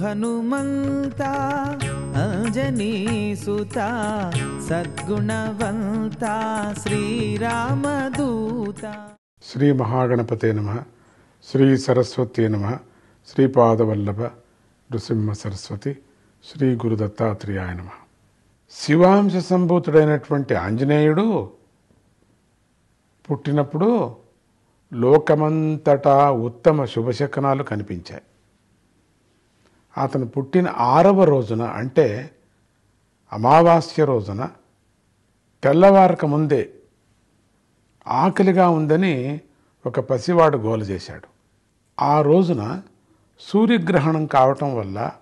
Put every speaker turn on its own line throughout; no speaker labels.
హనుమంత అంజనీ సుత సద్గుణవంత శ్రీరామదూత.
శ్రీ మహాగణపతే నమ శ్రీ సరస్వతి నమ శ్రీపాదవల్లభ నృసింహ సరస్వతి శ్రీ గురు దత్తాత్రేయాయ నమ. శివాంశ సంభూతుడైనటువంటి ఆంజనేయుడు పుట్టినప్పుడు లోకమంతటా ఉత్తమ శుభశకనాలు కనిపించాయి. అతను పుట్టిన ఆరవ రోజున అంటే అమావాస్య రోజున తెల్లవారక ముందే ఆకలిగా ఉందని ఒక పసివాడు గోల చేశాడు. ఆ రోజున సూర్యగ్రహణం కావటం వల్ల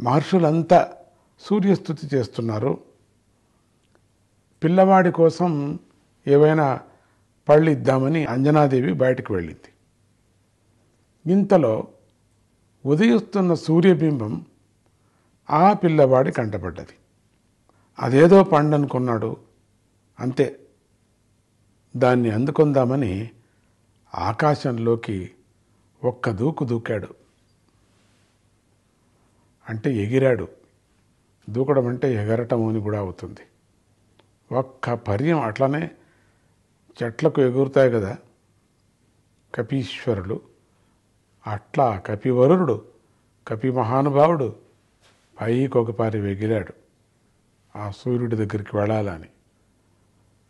మహర్షులంతా సూర్యస్థుతి చేస్తున్నారు. పిల్లవాడి కోసం ఏవైనా పళ్ళు ఇద్దామని అంజనాదేవి బయటకు వెళ్ళింది. ఇంతలో ఉదయిస్తున్న సూర్యబింబం ఆ పిల్లవాడి కంటపడ్డది. అదేదో పండనుకున్నాడు. అంతే. దాన్ని అందుకుందామని ఆకాశంలోకి ఒక్క దూకు దూకాడు. అంటే ఎగిరాడు. దూకడం అంటే ఎగరటం అని కూడా అవుతుంది. ఒక్క పర్యం అట్లనే చెట్లకు ఎగురుతాయి కదా కపీశ్వరులు. అట్లా కపివరుడు కపి మహానుభావుడు పైకి వెగిలాడు. ఆ సూర్యుడి దగ్గరికి వెళ్ళాలని.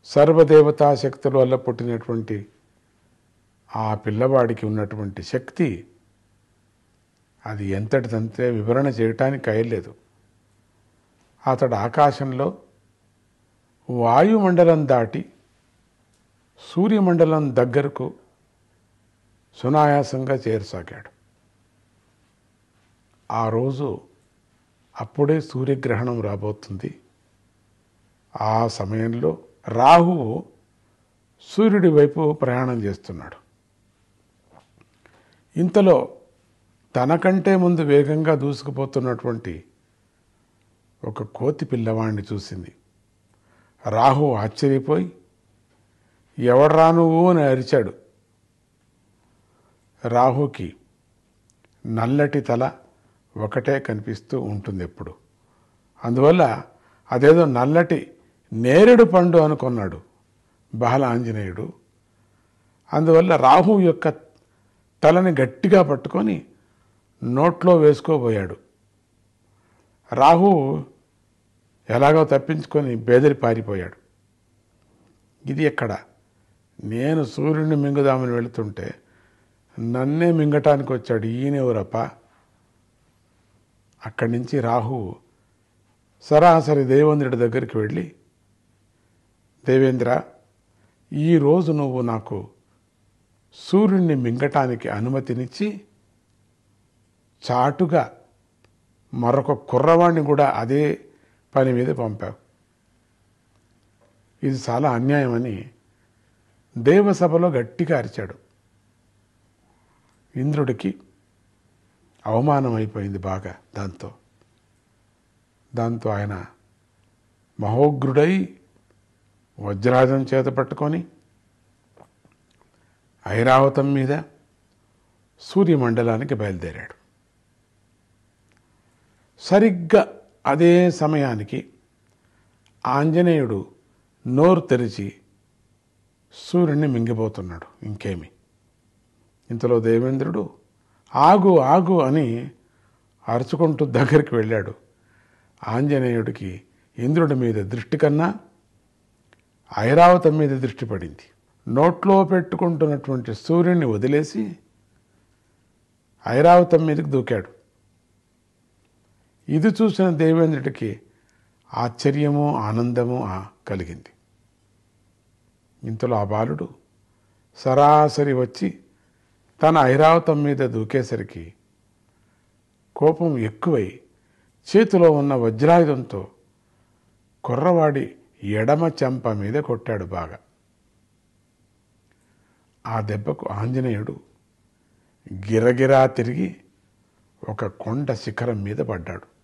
సర్వదేవతా శక్తుల వల్ల పుట్టినటువంటి ఆ పిల్లవాడికి ఉన్నటువంటి శక్తి అది ఎంతటిదంతే వివరణ చేయటానికి అయ్యలేదు. అతడు ఆకాశంలో వాయుమండలం దాటి సూర్యమండలం దగ్గరకు సునాయాసంగా చేరసాగాడు. ఆ రోజు అప్పుడే సూర్యగ్రహణం రాబోతుంది. ఆ సమయంలో రాహువు సూర్యుడి వైపు ప్రయాణం చేస్తున్నాడు. ఇంతలో తనకంటే ముందు వేగంగా దూసుకుపోతున్నటువంటి ఒక కోతి పిల్లవాడిని చూసింది. రాహు ఆశ్చర్యపోయి ఎవడ్రా నువ్వు? అని అరిచాడు. రాహుకి నల్లటి తల ఒకటే కనిపిస్తూ ఉంటుంది ఎప్పుడు. అందువల్ల అదేదో నల్లటి నేరేడు పండు అనుకున్నాడు బహల ఆంజనేయుడు అందువల్ల రాహు యొక్క తలని గట్టిగా పట్టుకొని నోట్లో వేసుకోబోయాడు. రాహు ఎలాగో తప్పించుకొని బెదిరి పారిపోయాడు. ఇది ఎక్కడ? నేను సూర్యుడిని మింగుదామని వెళుతుంటే నన్నే మింగటానికి వచ్చాడు ఈయనెవరప్ప? అక్కడి నుంచి రాహు సరాసరి దేవేంద్రుడి దగ్గరికి వెళ్ళి దేవేంద్ర ఈరోజు నువ్వు నాకు సూర్యుడిని మింగటానికి అనుమతినిచ్చి చాటుగా మరొక కుర్రవాణ్ణి కూడా అదే పని మీద పంపావు. ఇది చాలా అన్యాయమని దేవసభలో గట్టిగా అరిచాడు. ఇంద్రుడికి అవమానం అయిపోయింది బాగా దాంతో. దాంతో ఆయన మహోగ్రుడై వజ్రాజం చేత పట్టుకొని ఐరావతం మీద సూర్యమండలానికి బయలుదేరాడు. సరిగ్గా అదే సమయానికి ఆంజనేయుడు నోరు తెరిచి సూర్యుడిని మింగిపోతున్నాడు. ఇంకేమి. ఇంతలో దేవేంద్రుడు ఆగు ఆగు అని అరుచుకుంటూ దగ్గరికి వెళ్ళాడు. ఆంజనేయుడికి ఇంద్రుడి మీద దృష్టి కన్నా ఐరావతం మీద దృష్టి పడింది. నోట్లో పెట్టుకుంటున్నటువంటి సూర్యుడిని వదిలేసి ఐరావతం మీదకి దూకాడు. ఇది చూసిన దేవేంద్రుడికి ఆశ్చర్యము ఆనందము కలిగింది. ఇంతలో ఆ బాలుడు సరాసరి వచ్చి తన ఐరావతం మీద దూకేసరికి కోపం ఎక్కువై చేతిలో ఉన్న వజ్రాయుధంతో కుర్రవాడి ఎడమ చెంప మీద కొట్టాడు బాగా. ఆ దెబ్బకు ఆంజనేయుడు గిరగిరా తిరిగి ఒక కొండ శిఖరం మీద పడ్డాడు.